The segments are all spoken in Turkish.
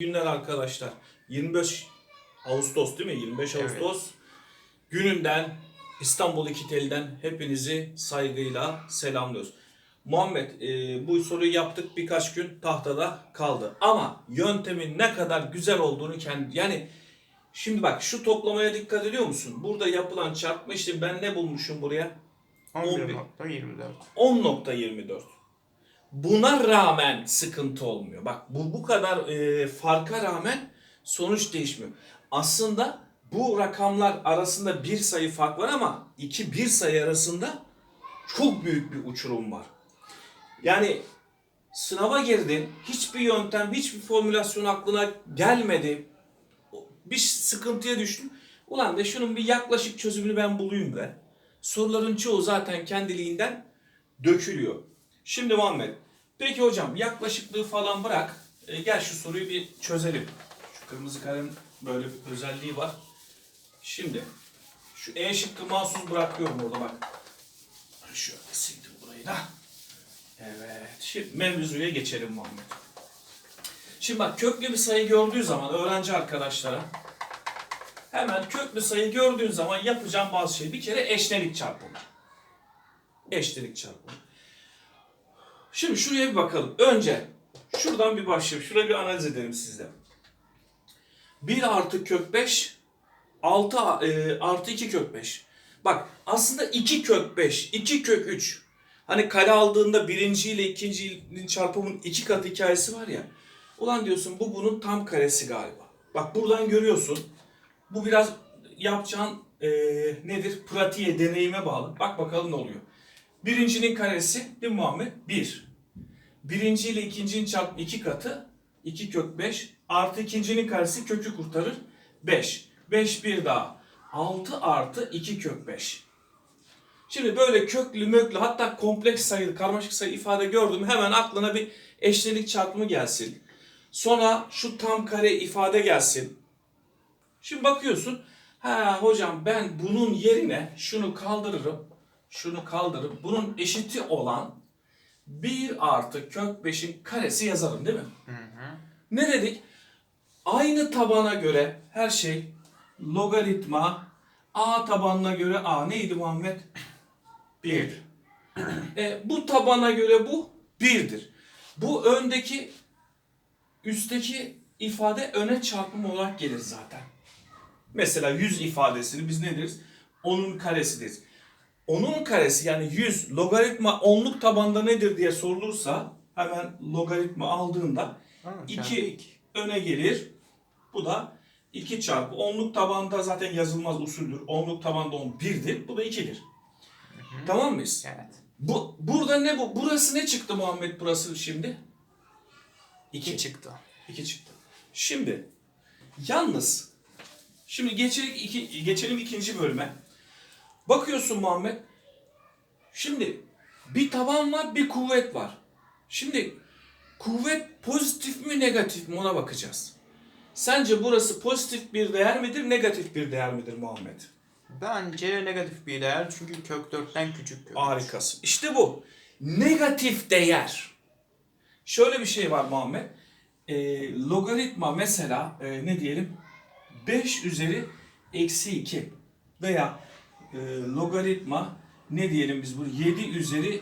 günler arkadaşlar. 25 Ağustos değil mi? 25 Evet. Ağustos gününden İstanbul İkiteli'den hepinizi saygıyla selamlıyoruz. Muhammed e, bu soruyu yaptık birkaç gün tahtada kaldı. Ama yöntemin ne kadar güzel olduğunu kendi yani şimdi bak şu toplamaya dikkat ediyor musun? Burada yapılan çarpma işte ben ne bulmuşum buraya? 11.24. 10.24. Buna rağmen sıkıntı olmuyor. Bak bu bu kadar e, farka rağmen sonuç değişmiyor. Aslında bu rakamlar arasında bir sayı fark var ama iki bir sayı arasında çok büyük bir uçurum var. Yani sınava girdin, hiçbir yöntem, hiçbir formülasyon aklına gelmedi. Bir sıkıntıya düştün. Ulan de şunun bir yaklaşık çözümünü ben bulayım be. Soruların çoğu zaten kendiliğinden dökülüyor. Şimdi Muhammed, peki hocam yaklaşıklığı falan bırak. E, gel şu soruyu bir çözelim. Şu kırmızı kalem böyle bir özelliği var. Şimdi şu E şıkkı mahsus bırakıyorum orada bak. Şöyle sildim burayı da. Evet. Şimdi mevzuya geçelim Muhammed. Şimdi bak köklü bir sayı gördüğü zaman öğrenci arkadaşlara hemen köklü sayı gördüğün zaman yapacağım bazı şey. Bir kere eşlenik çarpımı. Eşlenik çarpımı. Şimdi şuraya bir bakalım. Önce şuradan bir başlayalım. Şurayı bir analiz edelim sizle. 1 artı kök 5 6 e, artı 2 kök 5. Bak aslında 2 kök 5, 2 kök 3. Hani kare aldığında birinci ile ikincinin çarpımının iki katı hikayesi var ya. Ulan diyorsun bu bunun tam karesi galiba. Bak buradan görüyorsun. Bu biraz yapacağın e, nedir? Pratiğe, deneyime bağlı. Bak bakalım ne oluyor. Birincinin karesi değil mi Muhammed? 1. Birinci ile ikincinin çarpımı iki katı. 2 kök 5. Artı ikincinin karesi kökü kurtarır. 5. 5 bir daha. 6 artı 2 kök 5. Şimdi böyle köklü möklü hatta kompleks sayılı karmaşık sayı ifade gördüm hemen aklına bir eşlenik çarpımı gelsin. Sonra şu tam kare ifade gelsin. Şimdi bakıyorsun ha hocam ben bunun yerine şunu kaldırırım. Şunu kaldırıp bunun eşiti olan 1 artı kök 5'in karesi yazarım değil mi? Hı hı. Ne dedik? Aynı tabana göre her şey logaritma a tabanına göre a neydi Muhammed? 1. E, bu tabana göre bu 1'dir. Bu öndeki üstteki ifade öne çarpım olarak gelir zaten. Mesela 100 ifadesini biz ne deriz? Onun karesi deriz. Onun karesi yani 100 logaritma onluk tabanda nedir diye sorulursa hemen logaritma aldığında Ha, 2 öne gelir. Bu da 2 çarpı onluk tabanda zaten yazılmaz usuldür. Onluk tabanda 10 1'dir. Bu da 2'dir. Tamam mıyız? Evet. Bu burada ne bu? Burası ne çıktı Muhammed burası şimdi? 2 çıktı. 2 çıktı. Şimdi yalnız şimdi geçelim, iki, geçelim ikinci bölüme. Bakıyorsun Muhammed. Şimdi bir taban var bir kuvvet var. Şimdi kuvvet pozitif mi negatif mi ona bakacağız. Sence burası pozitif bir değer midir negatif bir değer midir Muhammed? Bence negatif bir değer çünkü kök 4'ten küçük kök. Harikasın. İşte bu. Negatif değer. Şöyle bir şey var Muhammed. Ee, logaritma mesela e, ne diyelim? 5 üzeri eksi 2 veya e, logaritma ne diyelim biz bunu 7 üzeri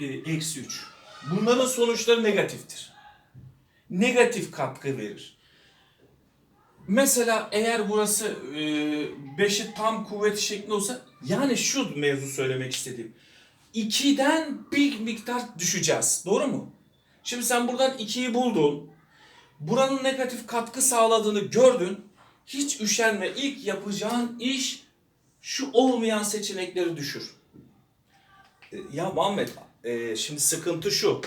e, eksi 3. Bunların sonuçları negatiftir. Negatif katkı verir. Mesela eğer burası 5'i tam kuvveti şeklinde olsa yani şu mevzu söylemek istediğim. 2'den bir miktar düşeceğiz. Doğru mu? Şimdi sen buradan 2'yi buldun. Buranın negatif katkı sağladığını gördün. Hiç üşenme. İlk yapacağın iş şu olmayan seçenekleri düşür. E, Ya Muhammed e, şimdi sıkıntı şu.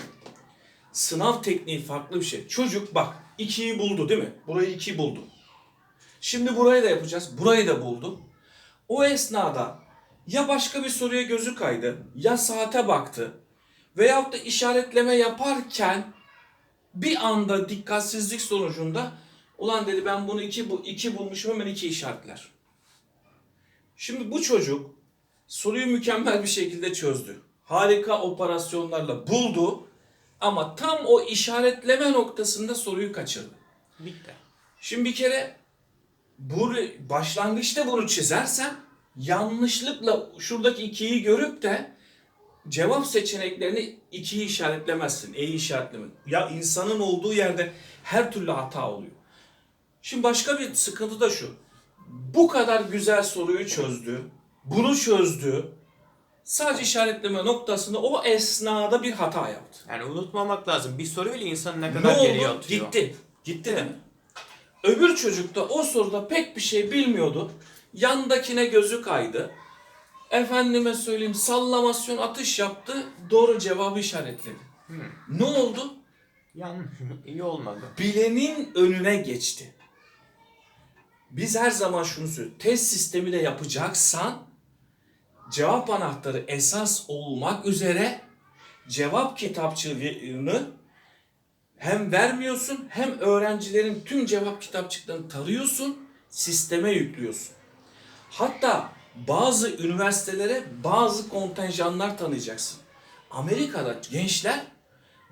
Sınav tekniği farklı bir şey. Çocuk bak 2'yi buldu değil mi? Burayı 2 buldu. Şimdi burayı da yapacağız. Burayı da buldu. O esnada ya başka bir soruya gözü kaydı, ya saate baktı veyahut da işaretleme yaparken bir anda dikkatsizlik sonucunda ulan dedi ben bunu iki, bu, iki bulmuşum hemen iki işaretler. Şimdi bu çocuk soruyu mükemmel bir şekilde çözdü. Harika operasyonlarla buldu ama tam o işaretleme noktasında soruyu kaçırdı. Bitti. Şimdi bir kere bu başlangıçta bunu çizersen yanlışlıkla şuradaki ikiyi görüp de cevap seçeneklerini ikiyi işaretlemezsin. E'yi işaretleme. Ya insanın olduğu yerde her türlü hata oluyor. Şimdi başka bir sıkıntı da şu. Bu kadar güzel soruyu çözdü. Bunu çözdü. Sadece işaretleme noktasında o esnada bir hata yaptı. Yani unutmamak lazım. Bir soruyla insanı ne Ne kadar geriye oldu? atıyor. Gitti. Gitti mi? Öbür çocuk da o soruda pek bir şey bilmiyordu. Yandakine gözü kaydı. Efendime söyleyeyim sallamasyon atış yaptı. Doğru cevabı işaretledi. Ne oldu? Yanlış. İyi olmadı. Bilenin önüne geçti. Biz her zaman şunu söylüyoruz. Test sistemi de yapacaksan cevap anahtarı esas olmak üzere cevap kitapçığını hem vermiyorsun hem öğrencilerin tüm cevap kitapçıklarını tarıyorsun, sisteme yüklüyorsun. Hatta bazı üniversitelere bazı kontenjanlar tanıyacaksın. Amerika'da gençler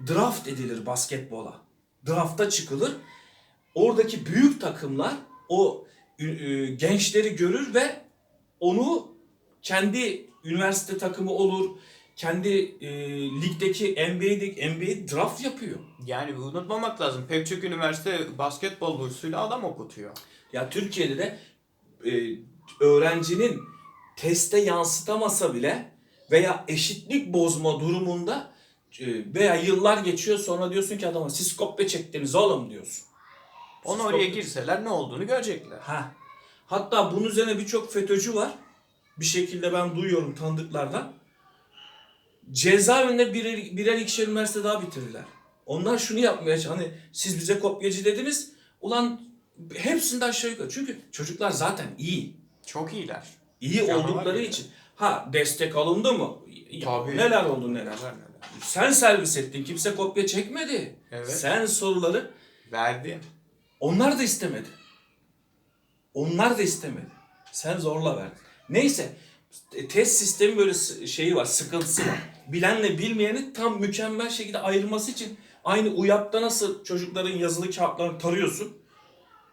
draft edilir basketbola. Drafta çıkılır. Oradaki büyük takımlar o e, gençleri görür ve onu kendi üniversite takımı olur. Kendi e, ligdeki NBA'deki NBA draft yapıyor. Yani unutmamak lazım. Pek çok üniversite basketbol bursuyla adam okutuyor. Ya Türkiye'de de e, öğrencinin teste yansıtamasa bile veya eşitlik bozma durumunda e, veya yıllar geçiyor sonra diyorsun ki adama siz kopya çektiniz oğlum diyorsun. Onu oraya girseler ne olduğunu görecekler. Ha. Hatta bunun üzerine birçok FETÖ'cü var. Bir şekilde ben duyuyorum tanıdıklardan. Cezaevinde birer, birer ikişer üniversite daha bitirdiler. Onlar şunu yapmaya Hani siz bize kopyacı dediniz. Ulan hepsinde aşağı yukarı. Çünkü çocuklar zaten iyi. Çok iyiler. İyi Canavar oldukları gibi. için. Ha destek alındı mı? Tabii. Neler oldu neler. Neler neler. Sen servis ettin. Kimse kopya çekmedi. Evet. Sen soruları Verdi. Onlar da istemedi. Onlar da istemedi. Sen zorla verdin. Neyse e, test sistemi böyle şeyi var, sıkıntısı var. Bilenle bilmeyeni tam mükemmel şekilde ayırması için aynı UYAP'ta nasıl çocukların yazılı kağıtlarını tarıyorsun.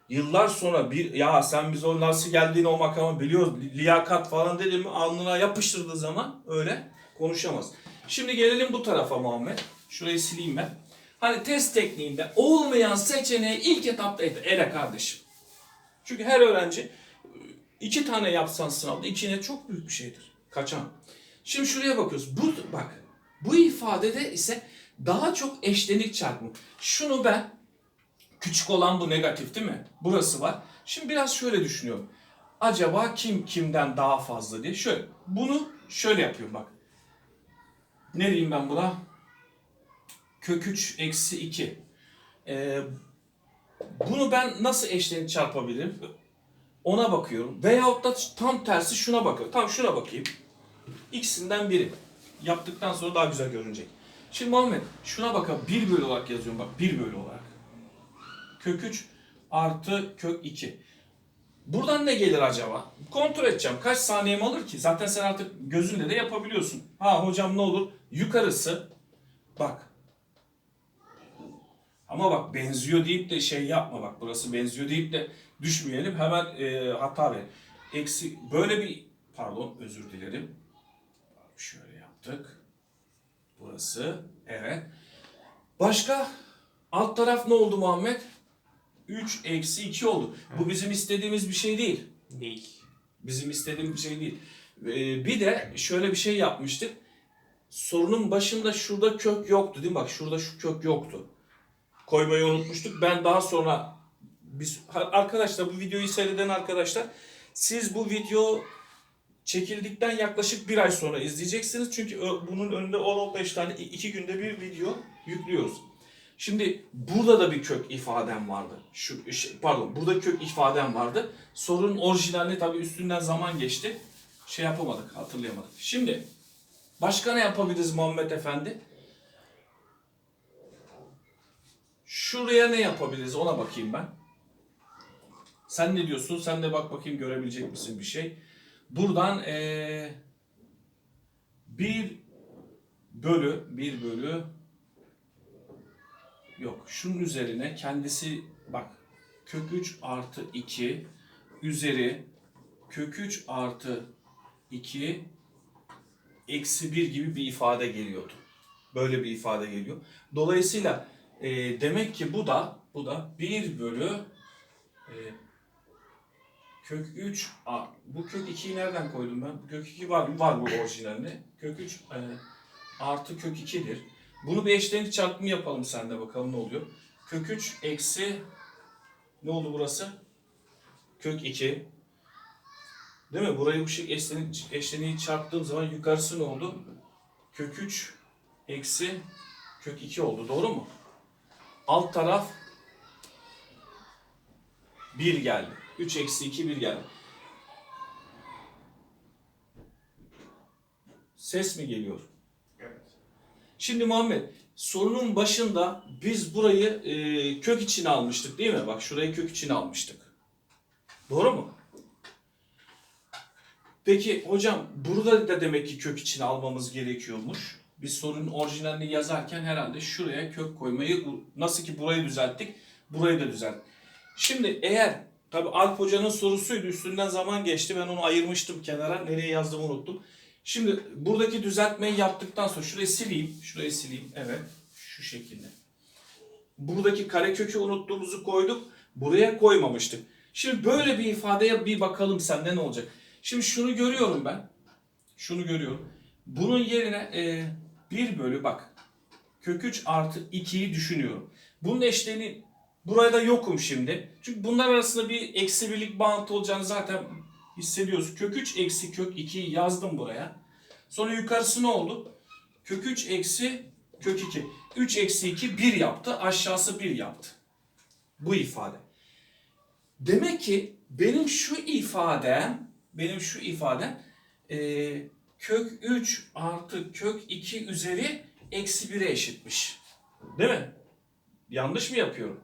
Yıllar sonra bir ya sen biz o nasıl geldiğini o makama biliyoruz. li- Liyakat falan dedi mi alnına yapıştırdığı zaman öyle konuşamaz. Şimdi gelelim bu tarafa Muhammed. Şurayı sileyim ben. Hani test tekniğinde olmayan seçeneği ilk etapta ele, kardeşim. Çünkü her öğrenci iki tane yapsan sınavda ikine çok büyük bir şeydir. Kaçan. Şimdi şuraya bakıyoruz. Bu bak bu ifadede ise daha çok eşlenik çarpımı. Şunu ben küçük olan bu negatif değil mi? Burası var. Şimdi biraz şöyle düşünüyorum. Acaba kim kimden daha fazla diye. Şöyle bunu şöyle yapıyorum bak. Ne diyeyim ben buna? Kök 3 eksi 2. Ee, bunu ben nasıl eşlenik çarpabilirim? Ona bakıyorum. Veyahut da tam tersi şuna bakıyorum. Tam şuna bakayım. İkisinden biri. Yaptıktan sonra daha güzel görünecek. Şimdi Muhammed şuna bakalım. 1 bölü olarak yazıyorum bak. 1 bölü olarak. Kök 3 artı kök 2. Buradan ne gelir acaba? Kontrol edeceğim. Kaç saniyemi alır ki? Zaten sen artık gözünle de yapabiliyorsun. Ha hocam ne olur? Yukarısı bak. Ama bak benziyor deyip de şey yapma bak. Burası benziyor deyip de düşmeyelim. Hemen e, hata ver. Eksi böyle bir pardon özür dilerim. Şöyle yaptık. Burası evet. Başka alt taraf ne oldu Muhammed? 3 eksi 2 oldu. Bu bizim istediğimiz bir şey değil. Değil. Bizim istediğimiz bir şey değil. Ee, bir de şöyle bir şey yapmıştık. Sorunun başında şurada kök yoktu değil mi? Bak şurada şu kök yoktu. Koymayı unutmuştuk. Ben daha sonra biz arkadaşlar bu videoyu seyreden arkadaşlar siz bu video çekildikten yaklaşık bir ay sonra izleyeceksiniz. Çünkü bunun önünde 10-15 tane iki günde bir video yüklüyoruz. Şimdi burada da bir kök ifadem vardı. Şu şey- pardon, burada kök ifadem vardı. Sorunun orijinalini tabii üstünden zaman geçti. Şey yapamadık, hatırlayamadık. Şimdi başka ne yapabiliriz Muhammed Efendi? Şuraya ne yapabiliriz ona bakayım ben. Sen ne diyorsun? Sen de bak bakayım görebilecek misin bir şey. Buradan eee bir bölü bir bölü yok şunun üzerine kendisi bak kök 3 artı 2 üzeri kök 3 artı 2 eksi 1 gibi bir ifade geliyordu. Böyle bir ifade geliyor. Dolayısıyla e, demek ki bu da bu da 1 bölü e, kök 3 a, bu kök 2'yi nereden koydum ben? Bu kök 2 var var bu orijinalinde. Kök 3 e, artı kök 2'dir. Bunu bir eşlenik çarpımı yapalım sende bakalım ne oluyor. Kök 3 eksi ne oldu burası? Kök 2. Değil mi? Burayı bu şekilde eşlenik, eşleniği çarptığım zaman yukarısı ne oldu? Kök 3 eksi kök 2 oldu. Doğru mu? Alt taraf 1 geldi. 3 eksi 2 1 geldi. Ses mi geliyor? Evet. Şimdi Muhammed sorunun başında biz burayı e, kök içine almıştık değil mi? Bak şurayı kök içine almıştık. Doğru mu? Peki hocam burada da demek ki kök içine almamız gerekiyormuş. Biz sorunun orijinalini yazarken herhalde şuraya kök koymayı nasıl ki burayı düzelttik burayı da düzelt. Şimdi eğer tabi Alp hocanın sorusuydu üstünden zaman geçti ben onu ayırmıştım kenara nereye yazdığımı unuttum. Şimdi buradaki düzeltmeyi yaptıktan sonra şurayı sileyim. Şurayı sileyim. Evet. Şu şekilde. Buradaki karekökü unuttuğumuzu koyduk. Buraya koymamıştık. Şimdi böyle bir ifadeye bir bakalım sende ne olacak. Şimdi şunu görüyorum ben. Şunu görüyorum. Bunun yerine e, 1 bölü bak. Kök 3 artı 2'yi düşünüyorum. Bunun eşleni buraya da yokum şimdi. Çünkü bunlar arasında bir eksi birlik bağıntı olacağını zaten hissediyoruz. Kök 3 eksi kök 2'yi yazdım buraya. Sonra yukarısı ne oldu? Kök 3 eksi kök 2. 3 eksi 2 1 yaptı. Aşağısı 1 yaptı. Bu ifade. Demek ki benim şu ifadem benim şu ifadem eee, kök 3 artı kök 2 üzeri eksi 1'e eşitmiş. Değil mi? Yanlış mı yapıyorum?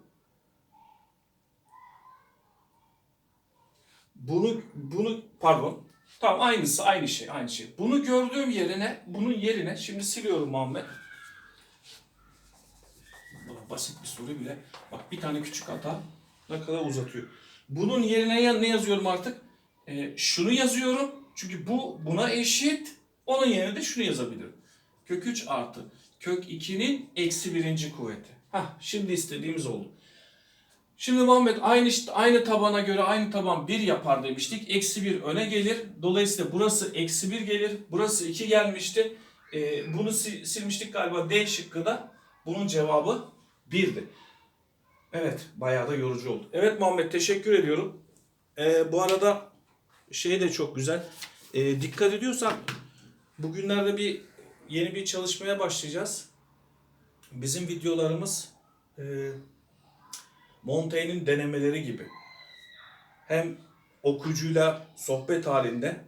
Bunu bunu pardon. Tamam aynısı aynı şey aynı şey. Bunu gördüğüm yerine bunun yerine şimdi siliyorum Muhammed. Basit bir soru bile. Bak bir tane küçük hata ne kadar uzatıyor. Bunun yerine ne yazıyorum artık? Ee, şunu yazıyorum. Çünkü bu buna eşit. Onun yerine de şunu yazabilirim. Kök 3 artı kök 2'nin eksi birinci kuvveti. Hah şimdi istediğimiz oldu. Şimdi Muhammed aynı aynı tabana göre aynı taban 1 yapar demiştik. Eksi 1 öne gelir. Dolayısıyla burası eksi 1 gelir. Burası 2 gelmişti. Ee, bunu si- silmiştik galiba D şıkkı da. Bunun cevabı 1'di. Evet bayağı da yorucu oldu. Evet Muhammed teşekkür ediyorum. Ee, bu arada şey de çok güzel. Ee, dikkat ediyorsan bugünlerde bir yeni bir çalışmaya başlayacağız. Bizim videolarımız e, Montaigne'in denemeleri gibi. Hem okuyucuyla sohbet halinde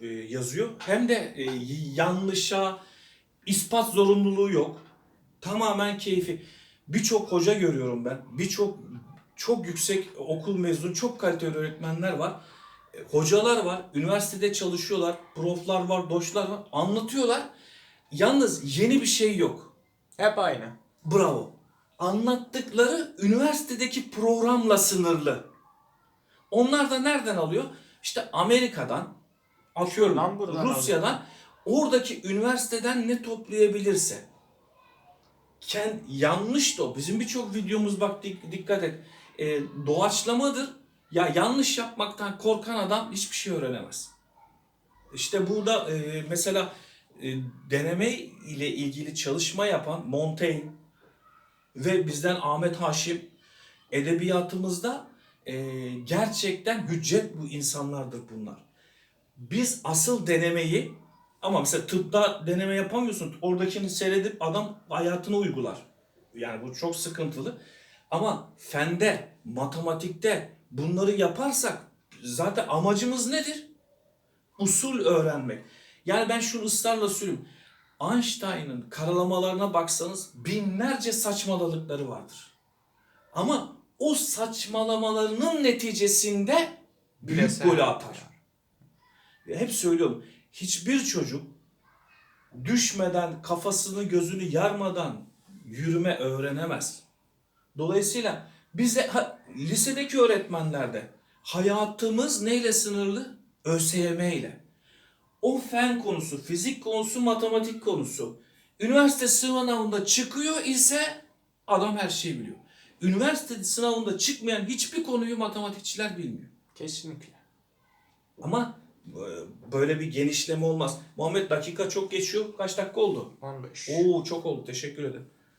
e, yazıyor hem de e, yanlışa ispat zorunluluğu yok. Tamamen keyfi. Birçok hoca görüyorum ben. Birçok çok yüksek okul mezunu, çok kaliteli öğretmenler var. Hocalar var, üniversitede çalışıyorlar, proflar var, doçlar var, anlatıyorlar. Yalnız yeni bir şey yok. Hep aynı. Bravo. Anlattıkları üniversitedeki programla sınırlı. Onlar da nereden alıyor? İşte Amerika'dan, atıyorum Şuradan, buradan Rusya'dan, oradaki üniversiteden ne toplayabilirse. Kend, yanlış da o. Bizim birçok videomuz bak dik- dikkat et. E, doğaçlamadır. Ya yanlış yapmaktan korkan adam hiçbir şey öğrenemez. İşte burada e, mesela e, deneme ile ilgili çalışma yapan Montaigne ve bizden Ahmet Haşim edebiyatımızda e, gerçekten hüccet bu insanlardır bunlar. Biz asıl denemeyi ama mesela tıpta deneme yapamıyorsun. Oradakini seyredip adam hayatına uygular. Yani bu çok sıkıntılı. Ama fende, matematikte bunları yaparsak zaten amacımız nedir? Usul öğrenmek. Yani ben şunu ısrarla söylüyorum. Einstein'ın karalamalarına baksanız binlerce saçmaladıkları vardır. Ama o saçmalamalarının neticesinde büyük Bireysel gol atar. Hep söylüyorum. Hiçbir çocuk düşmeden, kafasını gözünü yarmadan yürüme öğrenemez. Dolayısıyla Bize ha, lisedeki öğretmenlerde hayatımız neyle sınırlı? ÖSYM ile. O fen konusu, fizik konusu, matematik konusu. Üniversite sınavında çıkıyor ise adam her şeyi biliyor. Üniversite sınavında çıkmayan hiçbir konuyu matematikçiler bilmiyor. Kesinlikle. Ama e, böyle bir genişleme olmaz. Muhammed dakika çok geçiyor. Kaç dakika oldu? 15. Oo çok oldu. Teşekkür ederim.